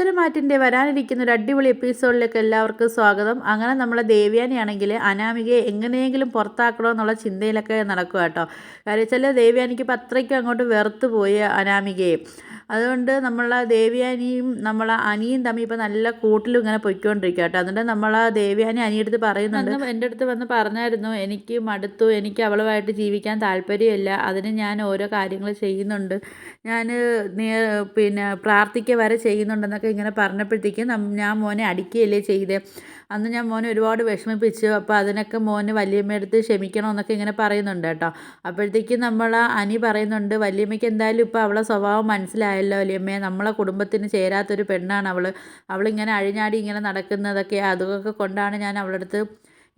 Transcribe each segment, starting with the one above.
ഉത്തരമാറ്റിന്റെ വരാനിരിക്കുന്ന ഒരു അടിപൊളി എപ്പിസോഡിലേക്ക് എല്ലാവർക്കും സ്വാഗതം. അങ്ങനെ നമ്മളെ ദേവ്യാനിയാണെങ്കിൽ അനാമികയെ എങ്ങനെയെങ്കിലും പുറത്താക്കണോ എന്നുള്ള ചിന്തയിലൊക്കെ നടക്കുക കേട്ടോ. കാര്യം വെച്ചാൽ ദേവ്യാനിക്ക് ഇപ്പം അത്രയ്ക്കും അങ്ങോട്ട് വെറുത്ത് പോയി അനാമികയെ. അതുകൊണ്ട് നമ്മളെ ദേവ്യാനിയും നമ്മളെ അനിയും തമ്മിൽ ഇപ്പം നല്ല കൂട്ടിലും ഇങ്ങനെ പൊയ്ക്കൊണ്ടിരിക്കുക കേട്ടോ. അതുകൊണ്ട് നമ്മളെ ദേവ്യാനി അനിയടുത്ത് പറയുന്നുണ്ട് എന്റെ അടുത്ത് വന്ന് പറഞ്ഞായിരുന്നു എനിക്ക് മടുത്തു എനിക്ക് അവളുമായിട്ട് ജീവിക്കാൻ താല്പര്യമില്ല അതിന് ഞാൻ ഓരോ കാര്യങ്ങൾ ചെയ്യുന്നുണ്ട്. ഞാൻ പിന്നെ പ്രാർത്ഥിക്കുക വരെ ചെയ്യുന്നുണ്ടെന്നൊക്കെ ഇങ്ങനെ പറഞ്ഞപ്പോഴത്തേക്കും ഞാൻ മോനെ അടിക്കുകയല്ലേ ചെയ്തേ. അന്ന് ഞാൻ മോനെ ഒരുപാട് വിഷമിപ്പിച്ചു. അപ്പോൾ അതിനൊക്കെ മോന് വല്യമ്മയെടുത്ത് ക്ഷമിക്കണമെന്നൊക്കെ ഇങ്ങനെ പറയുന്നുണ്ട് കേട്ടോ. അപ്പോഴത്തേക്കും നമ്മൾ അനി പറയുന്നുണ്ട് വല്യമ്മയ്ക്ക് എന്തായാലും ഇപ്പോൾ അവളെ സ്വഭാവം മനസ്സിലായല്ലോ വല്യമ്മയെ നമ്മളെ കുടുംബത്തിന് ചേരാത്തൊരു പെണ്ണാണ് അവൾ അവളിങ്ങനെ അഴിഞ്ഞാടി ഇങ്ങനെ നടക്കുന്നതൊക്കെ അതൊക്കെ കൊണ്ടാണ് ഞാൻ അവളുടെ അടുത്ത്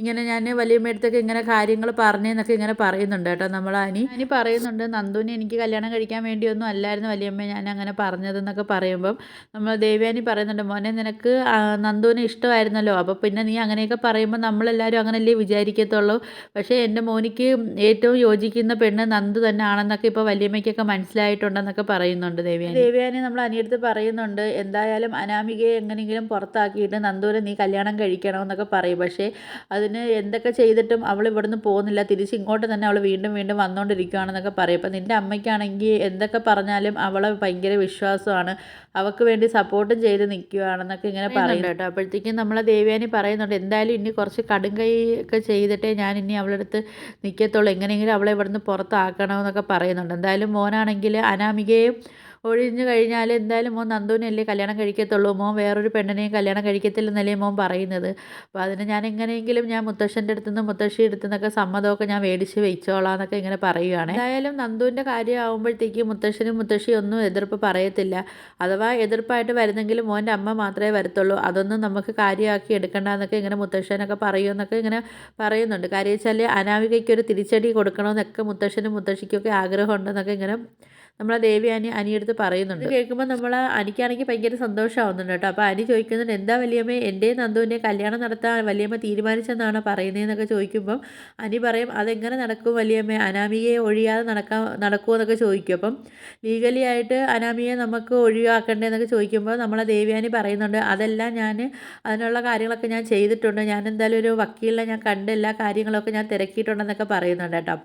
ഇങ്ങനെ ഞാൻ വലിയമ്മയടുത്തൊക്കെ ഇങ്ങനെ കാര്യങ്ങൾ പറഞ്ഞെന്നൊക്കെ ഇങ്ങനെ പറയുന്നുണ്ട് കേട്ടോ നമ്മൾ അനി. അനി പറയുന്നുണ്ട് നന്ദുവിനെ എനിക്ക് കല്യാണം കഴിക്കാൻ വേണ്ടിയൊന്നും അല്ലായിരുന്നു വലിയമ്മ ഞാൻ അങ്ങനെ പറഞ്ഞതെന്നൊക്കെ പറയുമ്പം നമ്മൾ ദേവ്യാനി പറയുന്നുണ്ട് മോനെ നിനക്ക് നന്ദുവിനെ ഇഷ്ടമായിരുന്നല്ലോ അപ്പോൾ പിന്നെ നീ അങ്ങനെയൊക്കെ പറയുമ്പോൾ നമ്മളെല്ലാവരും അങ്ങനല്ലേ വിചാരിക്കത്തുള്ളൂ. പക്ഷേ എന്റെ മോനിക്ക് ഏറ്റവും യോജിക്കുന്ന പെണ്ണ് നന്ദു തന്നെ ആണെന്നൊക്കെ ഇപ്പോൾ വലിയമ്മയ്ക്കൊക്കെ മനസ്സിലായിട്ടുണ്ടെന്നൊക്കെ പറയുന്നുണ്ട് ദേവ്യാനി. ദേവ്യാനി നമ്മൾ അനിയടുത്ത് പറയുന്നുണ്ട് എന്തായാലും അനാമികയെ എങ്ങനെയെങ്കിലും പുറത്താക്കിയിട്ട് നന്ദുവിനെ നീ കല്യാണം കഴിക്കണമെന്നൊക്കെ പറയും. പക്ഷേ അതിന് എന്തൊക്കെ ചെയ്തിട്ടും അവൾ ഇവിടുന്ന് പോകുന്നില്ല. തിരിച്ച് ഇങ്ങോട്ട് തന്നെ അവൾ വീണ്ടും വീണ്ടും വന്നുകൊണ്ടിരിക്കുകയാണെന്നൊക്കെ പറയും. അപ്പം നിന്റെ അമ്മയ്ക്കാണെങ്കിൽ എന്തൊക്കെ പറഞ്ഞാലും അവളെ ഭയങ്കര വിശ്വാസമാണ്. അവൾക്ക് വേണ്ടി സപ്പോർട്ടും ചെയ്ത് നിൽക്കുകയാണെന്നൊക്കെ ഇങ്ങനെ പറയുന്നുണ്ട് കേട്ടോ. അപ്പോഴത്തേക്കും നമ്മളെ ദേവ്യാനി പറയുന്നുണ്ട് എന്തായാലും ഇനി കുറച്ച് കടും കൈ ഒക്കെ ചെയ്തിട്ടേ ഞാൻ ഇനി അവളുടെ അടുത്ത് നിൽക്കത്തുള്ളൂ എങ്ങനെയെങ്കിലും അവളെ ഇവിടുന്ന് പുറത്താക്കണമെന്നൊക്കെ പറയുന്നുണ്ട്. എന്തായാലും മോനാണെങ്കിൽ അനാമികയും ഒഴിഞ്ഞു കഴിഞ്ഞാൽ എന്തായാലും മോൻ നന്ദുവിനല്ലേ കല്യാണം കഴിക്കത്തുള്ളൂ. മോൻ വേറൊരു പെണ്ണിനെയും കല്യാണം കഴിക്കത്തില്ലെന്നല്ലേ മോൻ പറയുന്നത്. അപ്പോൾ അതിന് ഞാൻ എങ്ങനെയെങ്കിലും ഞാൻ മുത്തശ്ശന്റെ അടുത്ത് നിന്ന് മുത്തശ്ശി അടുത്ത് നിന്നൊക്കെ സമ്മതമൊക്കെ ഞാൻ മേടിച്ച് വെച്ചോളാം എന്നൊക്കെ ഇങ്ങനെ പറയുകയാണ് എന്തായാലും നന്ദുവിന്റെ കാര്യമാകുമ്പോഴത്തേക്കും മുത്തശ്ശനും മുത്തശ്ശിയും ഒന്നും എതിർപ്പ് പറയത്തില്ല. അഥവാ എതിർപ്പായിട്ട് വരുന്നെങ്കിലും മോന്റെ അമ്മ മാത്രമേ വരത്തുള്ളൂ. അതൊന്നും നമുക്ക് കാര്യമാക്കി എടുക്കണ്ടെന്നൊക്കെ ഇങ്ങനെ മുത്തശ്ശനൊക്കെ പറയുമെന്നൊക്കെ ഇങ്ങനെ പറയുന്നുണ്ട്. കാര്യം വെച്ചാൽ അനാമികയ്ക്ക് ഒരു തിരിച്ചടി കൊടുക്കണമെന്നൊക്കെ മുത്തശ്ശനും മുത്തശ്ശിക്കൊക്കെ ആഗ്രഹമുണ്ടെന്നൊക്കെ ഇങ്ങനെ നമ്മളെ ദേവി അനി അനിയെടുത്ത് പറയുന്നുണ്ട്. കേൾക്കുമ്പോൾ നമ്മൾ അനിക്കാണെങ്കിൽ ഭയങ്കര സന്തോഷമാവുന്നുണ്ട് കേട്ടോ. അപ്പോൾ അനി ചോദിക്കുന്നുണ്ട് എന്താ വലിയമ്മ എന്റെയും നന്ദുവിന്റെ കല്യാണം നടത്താൻ വലിയമ്മ തീരുമാനിച്ചെന്നാണ് പറയുന്നതെന്നൊക്കെ ചോദിക്കുമ്പം അനി പറയും അതെങ്ങനെ നടക്കും വലിയമ്മ? അനാമികയെ ഒഴിയാതെ നടക്കാൻ നടക്കുമോ ചോദിക്കും. അപ്പം ലീഗലി ആയിട്ട് അനാമിയെ നമുക്ക് ഒഴിവാക്കേണ്ടതെന്നൊക്കെ ചോദിക്കുമ്പോൾ നമ്മളെ ദേവ്യാനി പറയുന്നുണ്ട് അതെല്ലാം ഞാൻ അതിനുള്ള കാര്യങ്ങളൊക്കെ ഞാൻ ചെയ്തിട്ടുണ്ട്. ഞാൻ എന്തായാലും ഒരു വക്കീലിനെ ഞാൻ കണ്ട് എല്ലാ കാര്യങ്ങളൊക്കെ ഞാൻ തിരക്കിയിട്ടുണ്ടെന്നൊക്കെ പറയുന്നുണ്ട് കേട്ടോ.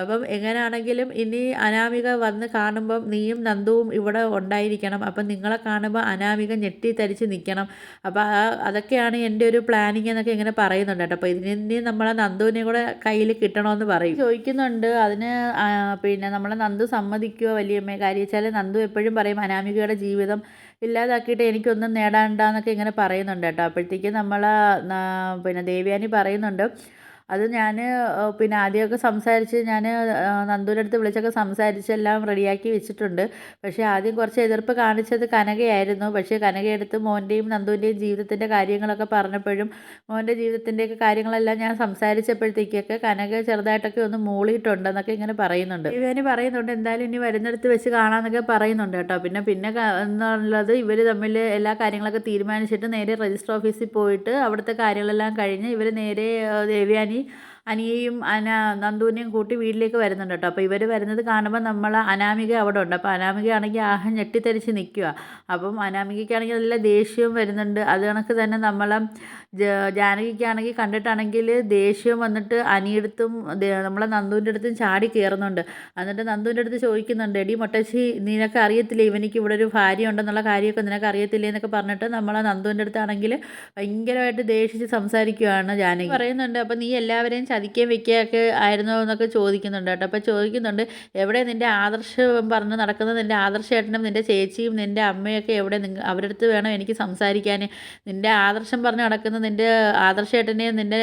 അപ്പം എങ്ങനെയാണെങ്കിലും ഇനി അനാമിക വന്ന് കാണുമ്പം നീയും നന്ദുവും ഇവിടെ ഉണ്ടായിരിക്കണം. അപ്പം നിങ്ങളെ കാണുമ്പോൾ അനാമിക ഞെട്ടി തരിച്ച് നിൽക്കണം. അപ്പോൾ അതൊക്കെയാണ് എന്റെ ഒരു പ്ലാനിങ് എന്നൊക്കെ ഇങ്ങനെ പറയുന്നുണ്ട് കേട്ടോ. അപ്പോൾ ഇനി നമ്മളെ നന്ദുവിനെ കൂടെ കയ്യിൽ കിട്ടണമെന്ന് പറയും. ചോദിക്കുന്നുണ്ട്. അതിന് പിന്നെ നമ്മളെ നന്ദു സമ്മതിക്കുമോ വലിയമ്മയെ? കാര്യം വെച്ചാൽ നന്ദു എപ്പോഴും പറയും അനാമികയുടെ ജീവിതം ഇല്ലാതാക്കിയിട്ട് എനിക്കൊന്നും നേടാണ്ടെന്നൊക്കെ ഇങ്ങനെ പറയുന്നുണ്ട് കേട്ടോ. അപ്പോഴത്തേക്കും നമ്മൾ പിന്നെ ദേവ്യാനി പറയുന്നുണ്ട്. അത് ഞാൻ പിന്നെ ആദ്യമൊക്കെ സംസാരിച്ച് ഞാൻ നന്ദൂന്റെ അടുത്ത് വിളിച്ചൊക്കെ സംസാരിച്ച് എല്ലാം റെഡിയാക്കി വെച്ചിട്ടുണ്ട്. പക്ഷേ ആദ്യം കുറച്ച് എതിർപ്പ് കാണിച്ചത് കനകയായിരുന്നു. പക്ഷേ കനകയെടുത്ത് മോന്റെയും നന്ദുവിന്റെയും ജീവിതത്തിന്റെ കാര്യങ്ങളൊക്കെ പറഞ്ഞപ്പോഴും മോന്റെ ജീവിതത്തിന്റെയൊക്കെ കാര്യങ്ങളെല്ലാം ഞാൻ സംസാരിച്ചപ്പോഴത്തേക്കൊക്കെ കനക ചെറുതായിട്ടൊക്കെ ഒന്ന് മൂളിയിട്ടുണ്ടെന്നൊക്കെ ഇങ്ങനെ പറയുന്നുണ്ട്. ഇവന് പറയുന്നുണ്ട് എന്തായാലും ഇനി വരുന്നിടത്ത് വെച്ച് കാണാമെന്നൊക്കെ പറയുന്നുണ്ട് കേട്ടോ. പിന്നെ പിന്നെ എന്നുള്ളത് ഇവർ തമ്മിൽ എല്ലാ കാര്യങ്ങളൊക്കെ തീരുമാനിച്ചിട്ട് നേരെ രജിസ്റ്റർ ഓഫീസിൽ പോയിട്ട് അവിടുത്തെ കാര്യങ്ങളെല്ലാം കഴിഞ്ഞ് ഇവർ നേരെ ദേവയാനി അനിയെയും അന നന്ദുവിനെയും കൂട്ടി വീട്ടിലേക്ക് വരുന്നുണ്ട് കേട്ടോ. അപ്പോൾ ഇവർ വരുന്നത് കാണുമ്പോൾ നമ്മൾ അനാമിക അവിടെ ഉണ്ട്. അപ്പോൾ അനാമികയാണെങ്കിൽ ആഹ ഞെട്ടിത്തരിച്ച് നിൽക്കുക അപ്പം അനാമികയ്ക്കാണെങ്കിൽ നല്ല ദേഷ്യവും വരുന്നുണ്ട്. അത് കണക്ക് തന്നെ നമ്മളെ ജാനകിക്കാണെങ്കിൽ കണ്ടിട്ടാണെങ്കിൽ ദേഷ്യം വന്നിട്ട് അനിയടുത്തും നമ്മളെ നന്ദുവിന്റെ അടുത്തും ചാടി കയറുന്നുണ്ട് എന്നിട്ട് നന്ദുവിന്റെ അടുത്ത് ചോദിക്കുന്നുണ്ട് എടി മൊട്ടച്ചി നിനക്ക് അറിയത്തില്ലേ? ഇവനിക്ക് ഇവിടെ ഒരു ഭാര്യ ഉണ്ടെന്നുള്ള കാര്യമൊക്കെ നിനക്ക് അറിയത്തില്ലേ? എന്നൊക്കെ പറഞ്ഞിട്ട് നമ്മളെ നന്ദുവിന്റെ അടുത്താണെങ്കിൽ ഭയങ്കരമായിട്ട് ദേഷിച്ച് സംസാരിക്കുകയാണ് ജാനകി. പറയുന്നുണ്ട് അപ്പം നീ എല്ലാവരെയും ചതിക്കുകയും വെക്കുകയൊക്കെ ആയിരുന്നോ? എന്നൊക്കെ ചോദിക്കുന്നുണ്ട് കേട്ടോ. അപ്പോൾ ചോദിക്കുന്നുണ്ട് എവിടെ നിന്റെ ആദർശം പറഞ്ഞ് നടക്കുന്നത്? നിന്റെ ആദർശേട്ടനും നിന്റെ ചേച്ചിയും നിന്റെ അമ്മയൊക്കെ എവിടെ അവരുടെ വേണം എനിക്ക് സംസാരിക്കാൻ. നിന്റെ ആദർശം പറഞ്ഞ് നടക്കുന്ന നിന്റെ ആദർശേട്ടനെയും നിന്റെ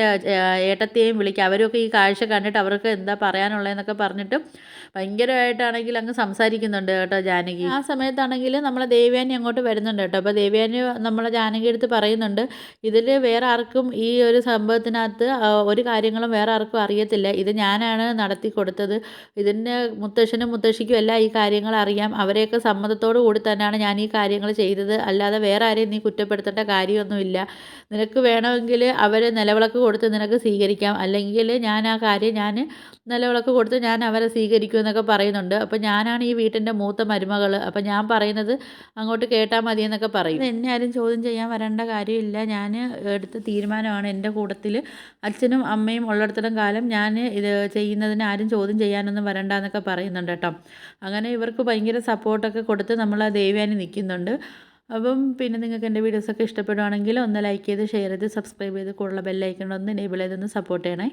ഏട്ടത്തെയും വിളിക്കുക അവരൊക്കെ ഈ കാഴ്ച കണ്ടിട്ട് അവർക്ക് എന്താ പറയാനുള്ളതെന്നൊക്കെ പറഞ്ഞിട്ട് ഭയങ്കരമായിട്ടാണെങ്കിൽ അങ്ങ് സംസാരിക്കുന്നുണ്ട് കേട്ടോ ജാനകി. ആ സമയത്താണെങ്കിൽ നമ്മളെ ദേവ്യാനി അങ്ങോട്ട് വരുന്നുണ്ട് കേട്ടോ. അപ്പോൾ ദേവ്യാനി നമ്മളെ ജാനകി എടുത്ത് പറയുന്നുണ്ട് ഇതിൽ വേറെ ആർക്കും ഈ ഒരു സംഭവത്തിനകത്ത് ഒരു കാര്യങ്ങളും വേറെ ആർക്കും അറിയത്തില്ല. ഇത് ഞാനാണ് നടത്തി കൊടുത്തത്. ഇതിന്റെ മുത്തശ്ശനും മുത്തശ്ശിക്കും എല്ലാം ഈ കാര്യങ്ങൾ അറിയാം. അവരെയൊക്കെ സമ്മതത്തോടു കൂടി തന്നെയാണ് ഞാൻ ഈ കാര്യങ്ങൾ ചെയ്തത്. അല്ലാതെ വേറെ ആരെയും നീ കുറ്റപ്പെടുത്തേണ്ട കാര്യമൊന്നുമില്ല. നിനക്ക് വേണമെങ്കിൽ അവരെ നിലവിളക്ക് കൊടുത്ത് നിനക്ക് സ്വീകരിക്കാം. അല്ലെങ്കിൽ ഞാൻ ആ കാര്യം ഞാൻ നിലവിളക്ക് കൊടുത്ത് ഞാൻ അവരെ സ്വീകരിക്കും എന്നൊക്കെ പറയുന്നുണ്ട്. അപ്പോൾ ഞാനാണ് ഈ വീട്ടിന്റെ മൂത്ത മരുമകൾ അപ്പോൾ ഞാൻ പറയുന്നത് അങ്ങോട്ട് കേട്ടാൽ മതി എന്നൊക്കെ പറയും. എന്നെ ആരും ചോദ്യം ചെയ്യാൻ വരേണ്ട കാര്യമില്ല. ഞാൻ എടുത്ത തീരുമാനമാണ് എന്റെ കൂട്ടത്തിൽ. അച്ഛനും അമ്മയും ഉള്ളിടത്തോളം കാലം ഞാൻ ഇത് ചെയ്യുന്നതിന് ആരും ചോദ്യം ചെയ്യാനൊന്നും വരണ്ട എന്നൊക്കെ പറയുന്നുണ്ട് കേട്ടോ. അങ്ങനെ ഇവർക്ക് ഭയങ്കര സപ്പോർട്ടൊക്കെ കൊടുത്ത് നമ്മൾ ആ ദേവ്യാനി നിൽക്കുന്നുണ്ട്. അപ്പം പിന്നെ നിങ്ങൾക്ക് എന്റെ വീഡിയോസൊക്കെ ഇഷ്ടപ്പെടുവാണെങ്കിൽ ഒന്ന് ലൈക്ക് ചെയ്ത് ഷെയർ ചെയ്ത് സബ്സ്ക്രൈബ് ചെയ്ത് കൂടുതൽ ബെല്ലൈക്കൺ ഒന്ന് എനേബിൾ ചെയ്തൊന്ന് സപ്പോർട്ട് ചെയ്യണേ.